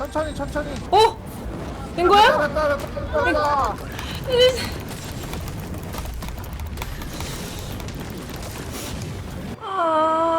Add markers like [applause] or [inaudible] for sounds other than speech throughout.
천천히 천천히. 어? 된 거야? 따라, 따라, 따라, 아.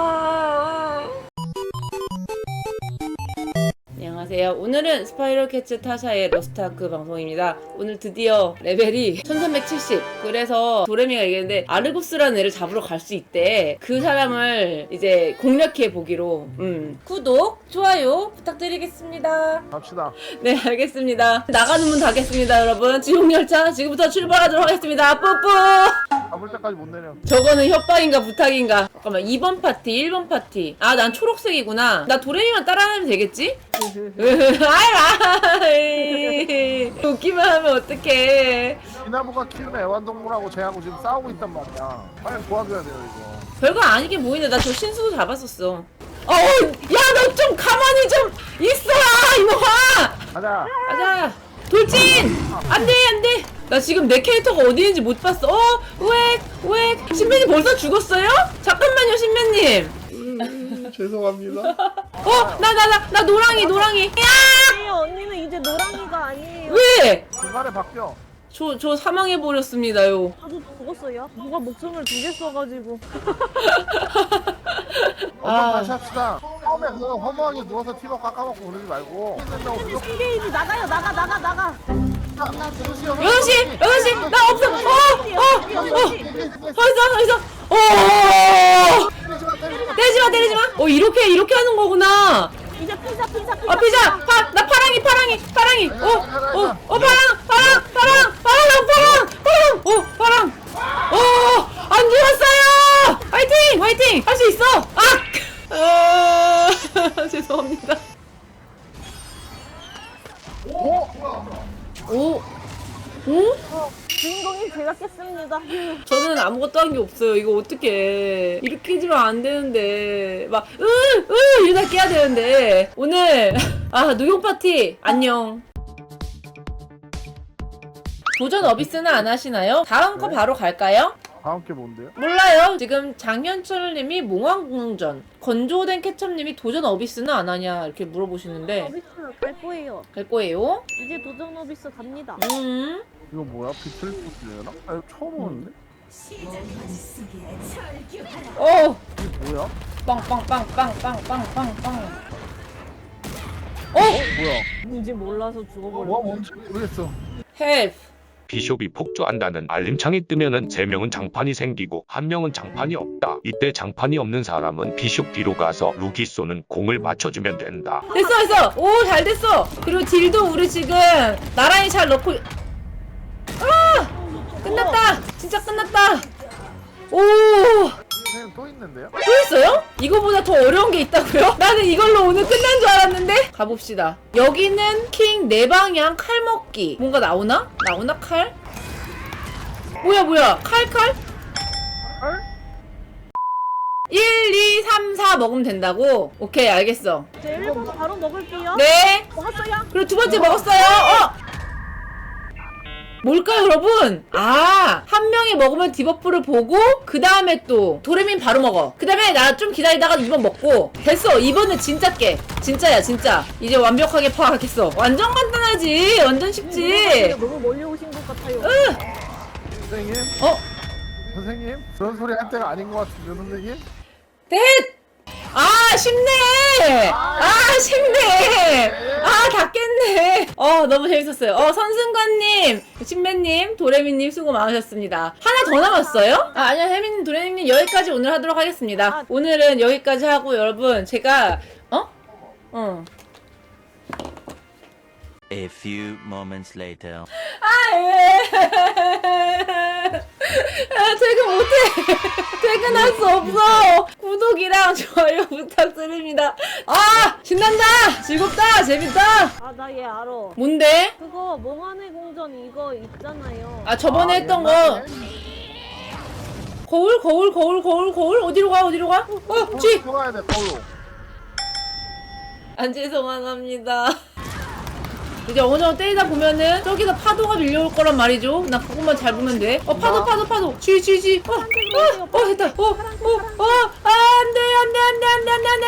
안녕하세요. 오늘은 스파이럴 캐치 타샤의 러스트아크 방송입니다. 오늘 드디어 레벨이 1370. 그래서 도레미가 얘기했는데 아르고스라는 애를 잡으러 갈 수 있대. 그 사람을 이제 공략해 보기로. 음. 구독, 좋아요 부탁드리겠습니다. 갑시다 네, 알겠습니다. 나가는 문 닫겠습니다, 여러분. 지옥열차 지금부터 출발하도록 하겠습니다. 뿌뿌! 때까지 못 내려 저거는 협박인가 부탁인가? 잠깐만 2번 파티, 1번 파티. 아, 난 초록색이구나. 나 도레미만 따라하면 되겠지? [laughs] 아이, 웃기만 하면 어떡해. 이나무가 키우는 애완동물하고 쟤하고 지금 싸우고 있단 말이야 빨리 도와줘야 돼요 이거 별거 아니긴 뭐인데 나저 신수도 잡았었어. 어, 야, 너 좀 가만히 좀 있어, 이놈아! 가자 가자 돌진 안돼 안돼 나 지금 내 캐릭터가 어디 있는지 못 봤어. 어왜왜? 신배님 벌써 죽었어요? 잠깐만요 신배님. 음, 죄송합니다. [laughs] 어 나 나 나 나 노랑이 노랑이. 아니에요 언니는 이제 노랑이가 아니에요. 야왜저 중간에 바뀌어. 저 사망해 버렸습니다요. 나도 죽었어요. 누가 목숨을 두 개 써가지고. 엄마 아. 다시 합시다. 처음에 그 허무하게 누워서 티버 깎아먹고 그러지 말고. 된다고 무조건 신게이지. 나가요 나가 나가 나가 여섯 시 여섯 시 나 없어. 어 어어 어디서 어디서 어. 때리지 마 때리지 마 어 이렇게 이렇게 하는 거구나. 이제 피자 피자 피자. 어 피자. 파, 나 파랑이 파랑이 파랑이. 어 어 어 파랑 파랑 파랑 깼습니다 [laughs] 저는 아무것도 한 게 없어요. 이거 어떻게 이렇게 해주면 안 되는데 막으으 이러다 깨야 되는데 오늘 [laughs] 아 노용 파티 안녕. 도전 어비스는 안 하시나요? 다음 거 바로 갈까요? 다음 게 뭔데요? 몰라요. 지금 장현철님이 몽환공전, 건조된 케첩님이 도전 어비스는 안 하냐 이렇게 물어보시는데 어비스 갈 거예요 갈 거예요. 이제 도전 어비스 갑니다 음. 이거 뭐야? 비틀리프트려나? 아 이거 처음 오는데? 어. 이게 뭐야? 빵빵빵빵빵빵빵빵. 어? 뭐야? 뭔지 몰라서 죽어버렸어 뭐가 뭔지 모르겠어 헬프. 비숍이 폭주한다는 알림창이 뜨면은 세 명은 장판이 생기고 한 명은 장판이 없다. 이때 장판이 없는 사람은 비숍 뒤로 가서 루기 쏘는 공을 맞춰주면 된다. 됐어 됐어 오 잘 됐어 그리고 딜도 우리 지금 나란히 잘 넣고 아 끝났다 진짜 끝났다 오또 선생님 또 있는데요? 있어요? 이거보다 더 어려운 게 있다고요? [laughs] 나는 이걸로 오늘 끝난 줄 알았는데 가봅시다 여기는 킹 내방향 칼 먹기 뭔가 나오나? 나오나 칼? 뭐야 뭐야 칼 칼? 헐? 1, 2, 3, 4 먹으면 된다고? 오케이 알겠어 이제 1번 바로 먹을게요 네 먹었어요? 그리고 두 번째 먹었어요. 어! 뭘까요, 여러분? 아, 한 명이 먹으면 디버프를 보고, 그 다음에 또, 도레민 바로 먹어. 그 다음에 나 좀 기다리다가 2번 먹고, 됐어. 이번엔 진짜 깨. 진짜야, 진짜. 이제 완벽하게 파악했어. 완전 간단하지. 완전 쉽지. 너무 멀리 오신 것 같아요 선생님? 어? 선생님? 그런 소리 할 때가 아닌 것 같은데 선생님? 됐! 아, 쉽네! 아, 쉽네! 아, 다 깼네! 어, 너무 재밌었어요. 어, 선승관님, 신배님, 도레미님 수고 많으셨습니다. 하나 더 남았어요? 아, 아니요, 혜민님, 도레미님 여기까지 오늘 하도록 하겠습니다. 아. 오늘은 여기까지 하고, 여러분, 제가, 어? 어. A few moments later. 아, 예. [laughs] 아, 퇴근 못해. [laughs] 퇴근할 수 없어. 구독이랑 좋아요 부탁드립니다. 아, 신난다. 즐겁다. 재밌다. 아 나 얘 알아 뭔데? 그거 몽환의 공전 이거 있잖아요 아, 저번에 아, 했던 거. 옛날에? 거울, 거울, 거울, 거울, 거울. 어디로 가, 어디로 가? 어, 쥐! 들어가야 돼 거울로 안 죄송합니다. 이제 어느 정도 때리다 보면은 저기서 파도가 밀려올 거란 말이죠. 나 그것만 잘 보면 돼. 어 파도 파도 파도. 쥐쥐 쥐. 어, 어, 어 됐다. 어, 어, 어, 아, 안 돼, 안 돼, 안 돼, 안 돼, 안 돼, 안 돼.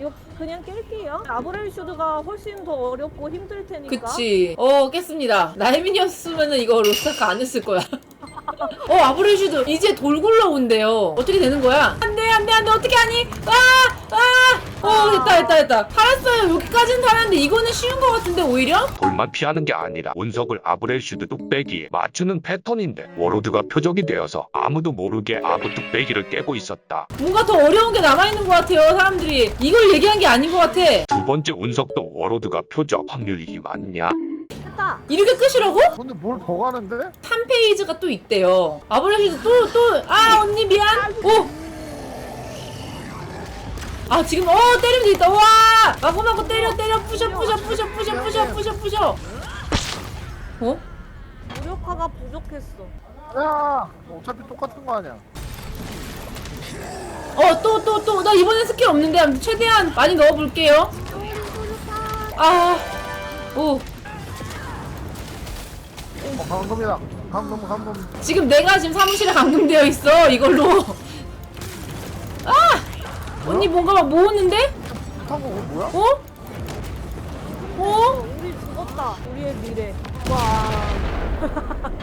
이거 그냥 깰게요. 아브렐 슈드가 훨씬 더 어렵고 힘들 테니까. 그치. 어, 깼습니다. 나혜민이었으면은 이거 로스타카 안 했을 거야. 어, 아브레슈드 이제 돌 굴러 온대요. 어떻게 되는 거야? 안 돼, 안 돼, 안 돼. 어떻게 하니? 아! 아! 어, 됐다, 됐다, 됐다. 살았어요. 여기까지는 살았는데 이거는 쉬운 것 같은데, 오히려? 돌만 피하는 게 아니라 운석을 아브렐슈드 뚝배기에 맞추는 패턴인데 워로드가 표적이 되어서 아무도 모르게 아브 뚝배기를 깨고 있었다. 뭔가 더 어려운 게 남아있는 것 같아요, 사람들이. 이걸 얘기한 게 아닌 것 같아. 두 번째 운석도 워로드가 표적 확률이 많냐? 됐다. 이렇게 끝이라고? 근데 뭘 더 가는데? 3페이지가 또 있대요. 아브레슈드 또, 또, 아, 언니 미안. 오! 아, 지금, 어, 때리면 되겠다. 와! 마구마구 때려, 때려, 부셔, 부셔, 부셔, 부셔, 부셔, 부셔, 부셔. 어? 무력화가 부족했어. 야 어차피 똑같은 거 아니야 어, 또, 또, 또. 나 이번엔 스킬 없는데, 최대한 많이 넣어볼게요. 아, 오. 어 감금이다 감금 감금 지금 내가 지금 사무실에 감금되어 있어, 이걸로. 아! 언니 뭔가 막 모으는데? 탄거 뭐야? 어? 어? 우리 죽었다. 우리의 미래. 와.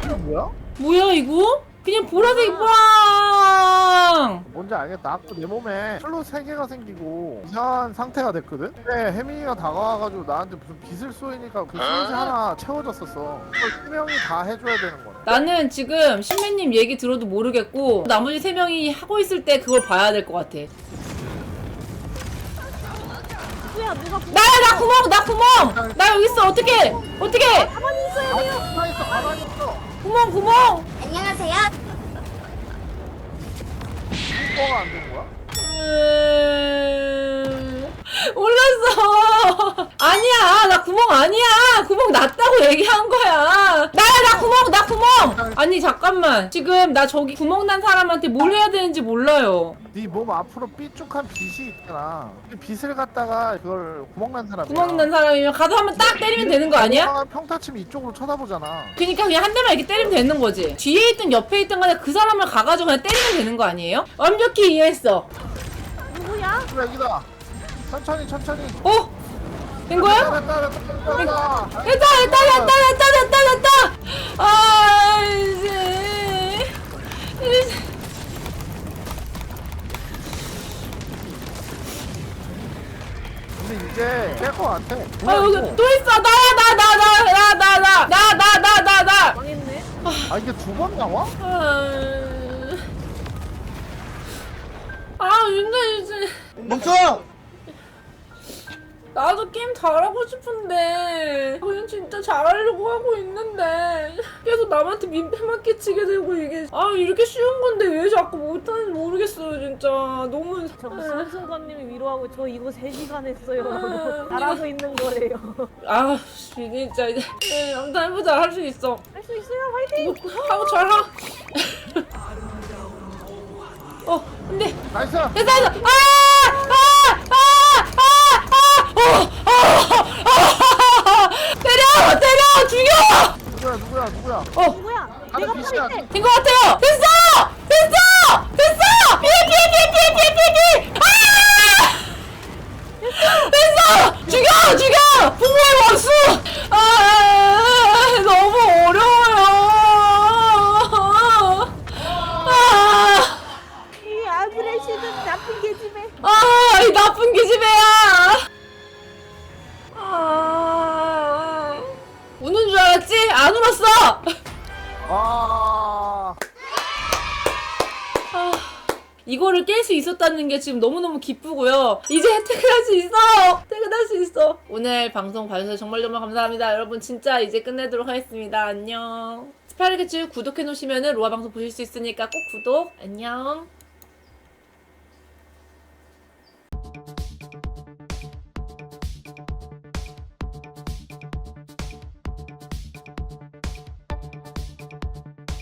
이게 뭐야? 뭐야, 이거? 그냥 보라색 빵! 뭔지 알겠다 아까 내 몸에 슬롯 3개가 생기고 이상한 상태가 됐거든? 근데 혜민이가 다가와가지고 나한테 무슨 빚을 쏘이니까 그 슬롯이 하나 채워졌었어 그걸 3명이 다 해줘야 되는 거야 나는 지금 신매님 얘기 들어도 모르겠고 나머지 세 명이 하고 있을 때 그걸 봐야 될 것 같아. 누구야 누가 부... 나야 나 구멍 나 구멍 나 여기 있어 어떻게 어떻게 가만히 있어야 돼요. 가만히 있어 가만히 있어 구멍 구멍 안녕하세요. 뭐가 안 된 거야? 음... 몰랐어 [laughs] 아니야 나 구멍 아니야 구멍 났다고 얘기한 거야 나야 나 구멍 나 구멍 아니 잠깐만 지금 나 저기 구멍 난 사람한테 뭘 해야 되는지 몰라요 네 몸 앞으로 삐쭉한 빗이 있잖아 그 빗을 갖다가 그걸 구멍난 사람이야 구멍 난 사람이면 가서 한번 딱 때리면 되는 거 아니야? 엄마가 평타 치면 이쪽으로 쳐다보잖아 그니까 그냥 한 대만 이렇게 때리면 되는 거지. 뒤에 있든 옆에 있든 간에 그 사람을 가가지고 그냥 때리면 되는 거 아니에요? 완벽히 이해했어. 누구야? 그래 여기다 천천히 천천히 어? 된 거야? 됐다 됐다 됐다 됐다 됐다, 됐다! 아, 이제. 이제. 근데 이제 깰것 같아 아, 여기 또 있어. 나야, 나, 나, 나, 나, 나, 나, 나, 나, 나, 나, 나. 망했네. 아 이게 두 번 나와? 아, 아, 근데 이제. 멈춰! 나도 게임 잘하고 싶은데 그냥 진짜 잘하려고 하고 있는데 계속 남한테 민폐만 끼치게 되고 이게 아 이렇게 쉬운 건데 왜 자꾸 못하는지 모르겠어요 진짜 너무 저 아, 손승관님이 위로하고 저 이거 3시간 했어요. 아, 잘하고 있는 거래요. 아 진짜 이제 네, 아무튼 해보자 할 수 있어 할 수 있어요. 화이팅! 하고 잘하 어 근데 나이스! 됐어 됐어 어, 어, 때려 때려 죽여 누구야 누구야 누구야 어 누구야? 아니, 내가 빛이야. 팔게. 된것 같아요. 됐어! 됐어! 됐어! 피해 피해 피해 피해 피해 피해 피해! 안 울었어. 아 아, 이거를 깰 수 있었다는 게 지금 너무너무 기쁘고요. 이제 퇴근할 수 있어! 퇴근할 수 있어! 오늘 방송 봐주셔서 정말 정말 감사합니다. 여러분 진짜 이제 끝내도록 하겠습니다. 안녕. 스파이르캐츠 구독해놓으시면 로아 방송 보실 수 있으니까 꼭 구독! 안녕.